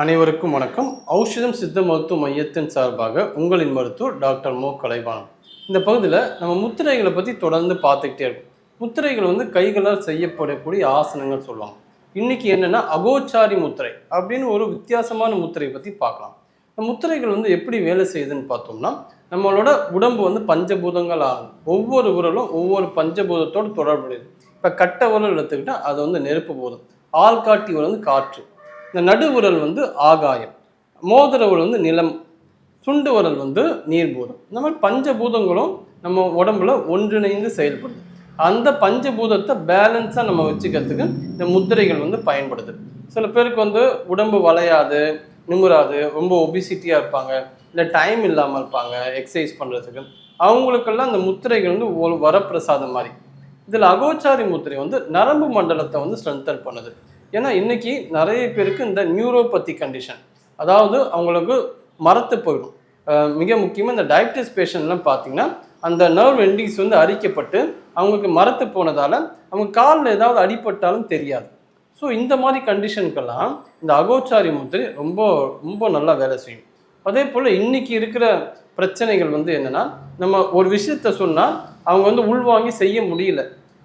அனைவருக்கும் வணக்கம். ஔஷதம் சித்த மருத்துவ மையத்தின் சார்பாக உங்களின் மருத்துவர் டாக்டர் மோ. கலைவாணன். இந்த பகுதியில் நம்ம முத்திரைகளை பற்றி தொடர்ந்து பார்த்துக்கிட்டே இருக்கும். முத்திரைகள் வந்து கைகளால் செய்யப்படக்கூடிய ஆசனங்கள் சொல்லுவாங்க. இன்னைக்கு என்னென்னா அகோச்சாரி முத்திரை அப்படின்னு ஒரு வித்தியாசமான முத்திரை பற்றி பார்க்கலாம். இந்த முத்திரைகள் வந்து எப்படி வேலை செய்யுதுன்னு பார்த்தோம்னா நம்மளோட உடம்பு வந்து பஞ்சபூதங்கள் ஆகும். ஒவ்வொரு உரலும் ஒவ்வொரு பஞ்சபூதத்தோடு தொடர்புடையது. இப்போ கட்ட உரல் எடுத்துக்கிட்டால் அது வந்து நெருப்பு பூதம். ஆள்காட்டி உரல் வந்து காற்று. இந்த நடு உரல் வந்து ஆகாயம் மோதிர உரல் வந்து நிலம் சுண்டு உரல் வந்து நீர்பூதம். இந்த மாதிரி பஞ்சபூதங்களும் நம்ம உடம்புல ஒன்றிணைந்து செயல்படுது. அந்த பஞ்சபூதத்தை பேலன்ஸாக நம்ம வச்சுக்கிறதுக்கு இந்த முத்திரைகள் வந்து பயன்படுது. சில பேருக்கு வந்து உடம்பு வளையாது நிமிராது ரொம்ப ஒபிசிட்டியாக இருப்பாங்க இல்லை டைம் இல்லாமல் இருப்பாங்க எக்ஸசைஸ் பண்ணுறதுக்கு அவங்களுக்கெல்லாம் அந்த முத்திரைகள் வந்து ஒரு வரப்பிரசாதம் மாதிரி. இதில் அகோச்சாரி முத்திரை வந்து நரம்பு மண்டலத்தை வந்து ஸ்ட்ரென்தன் பண்ணுது. ஏன்னா இன்னைக்கு நிறைய பேருக்கு இந்த நியூரோபதி கண்டிஷன் அதாவது அவங்களுக்கு மரத்து போயிடும். மிக முக்கியமாக இந்த டயபிட்டிஸ் பேஷண்ட்லாம் பார்த்தீங்கன்னா அந்த நர்வ் எண்டிங்ஸ் வந்து அரிக்கப்பட்டு அவங்களுக்கு மரத்து போனதால் அவங்க காலில் ஏதாவது அடிபட்டாலும் தெரியாது. ஸோ இந்த மாதிரி கண்டிஷனுக்கெல்லாம் இந்த அகோச்சாரி முத்திரை ரொம்ப ரொம்ப நல்லா வேலை செய்யும். அதே போல் இன்றைக்கி இருக்கிற பிரச்சனைகள் வந்து என்னென்னா நம்ம ஒரு விஷயத்த சொன்னால் அவங்க வந்து உள்வாங்கி செய்ய முடியல.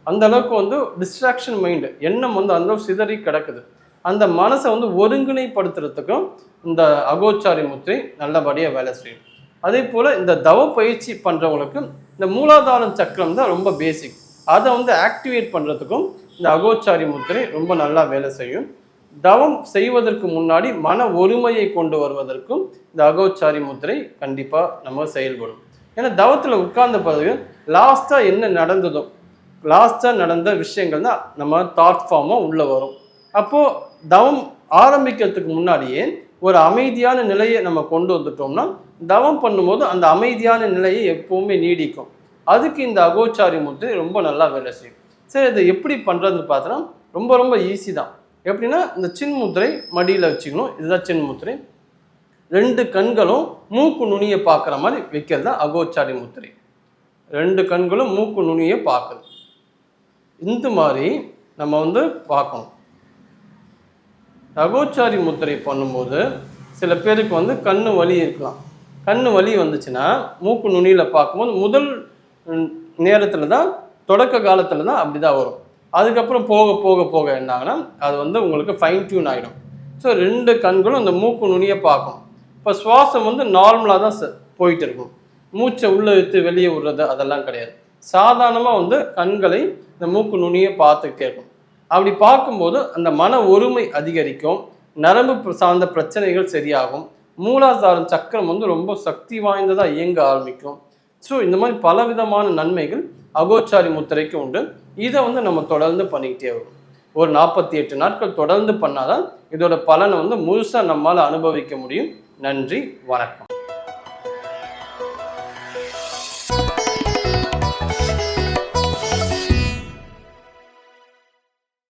அந்த அளவுக்கு வந்து டிஸ்ட்ராக்ஷன் மைண்டு எண்ணம் வந்து அந்த சிதறி கிடக்குது. அந்த மனசை வந்து ஒருங்கிணைப்படுத்துறதுக்கும் இந்த அகோச்சாரி முத்திரை நல்லபடியாக வேலை செய்யும். அதே போல் இந்த தவ பயிற்சி பண்ணுறவங்களுக்கு இந்த மூலாதாரம் சக்கரம் தான் ரொம்ப பேசிக் அதை வந்து ஆக்டிவேட் பண்ணுறதுக்கும் இந்த அகோச்சாரி முத்திரை ரொம்ப நல்லா வேலை செய்யும். தவம் செய்வதற்கு முன்னாடி மன ஒருமையை கொண்டு வருவதற்கும் இந்த அகோச்சாரி முத்திரை கண்டிப்பாக நம்ம செயல்படும். ஏன்னா தவத்தில் உட்கார்ந்த பிறகு லாஸ்ட்டாக என்ன நடந்ததோ லாஸ்ட்டாக நடந்த விஷயங்கள் தான் நம்ம தாட் ஃபார்மாக உள்ளே வரும். அப்போது தவம் ஆரம்பிக்கிறதுக்கு முன்னாடியே ஒரு அமைதியான நிலையை நம்ம கொண்டு வந்துட்டோம்னா தவம் பண்ணும்போது அந்த அமைதியான நிலையை எப்பவுமே நீடிக்கும். அதுக்கு இந்த அகோச்சாரி முத்திரை ரொம்ப நல்லா வேலை செய்யும். சரி இதை எப்படி பண்ணுறதுன்னு பார்த்தோன்னா ரொம்ப ரொம்ப ஈஸி தான். எப்படின்னா இந்த சின் முத்திரை மடியில் வச்சுக்கணும். இதுதான் சின் முத்திரை. ரெண்டு கண்களும் மூக்கு நுனியை பார்க்குற மாதிரி வைக்கிறது தான் அகோச்சாரி முத்திரை. ரெண்டு கண்களும் மூக்கு நுனியை பார்க்குது இந்த மாதிரி நம்ம வந்து பார்க்கணும். அகோச்சாரி முத்திரை பண்ணும்போது சில பேருக்கு வந்து கண்ணு வலி இருக்கலாம். கண்ணு வலி வந்துச்சுன்னா மூக்கு நுனியில் பார்க்கும்போது முதல் நேரத்தில் தான் தொடக்க காலத்தில் தான் அப்படி தான் வரும். அதுக்கப்புறம் போக போக போக என்ன அது வந்து உங்களுக்கு ஃபைன் டியூன் ஆகிடும் ஸோ ரெண்டு கண்களும் அந்த மூக்கு நுனியை பார்க்கும். இப்போ சுவாசம் வந்து நார்மலாக தான் ச- போயிட்டு இருக்கும். மூச்சை உள்ளே இழுத்து வெளியே விடுறது அதெல்லாம் கிடையாது. சாதாரணமாக வந்து கண்களை இந்த மூக்கு நுனியை பார்த்து கேட்கும். அப்படி பார்க்கும்போது அந்த மன ஒருமை அதிகரிக்கும். நரம்பு சார்ந்த பிரச்சனைகள் சரியாகும். மூலாதாரம் சக்கரம் வந்து ரொம்ப சக்தி வாய்ந்ததாக இயங்க ஆரம்பிக்கும். ஸோ இந்த மாதிரி பலவிதமான நன்மைகள் அகோச்சாரி முத்திரைக்கு உண்டு. இதை வந்து நம்ம தொடர்ந்து பண்ணிக்கிட்டே வரும். ஒரு நாற்பத்தி எட்டு நாட்கள் தொடர்ந்து பண்ணாதான் இதோட பலனை வந்து முழுசாக நம்மால் அனுபவிக்க முடியும். நன்றி வணக்கம்.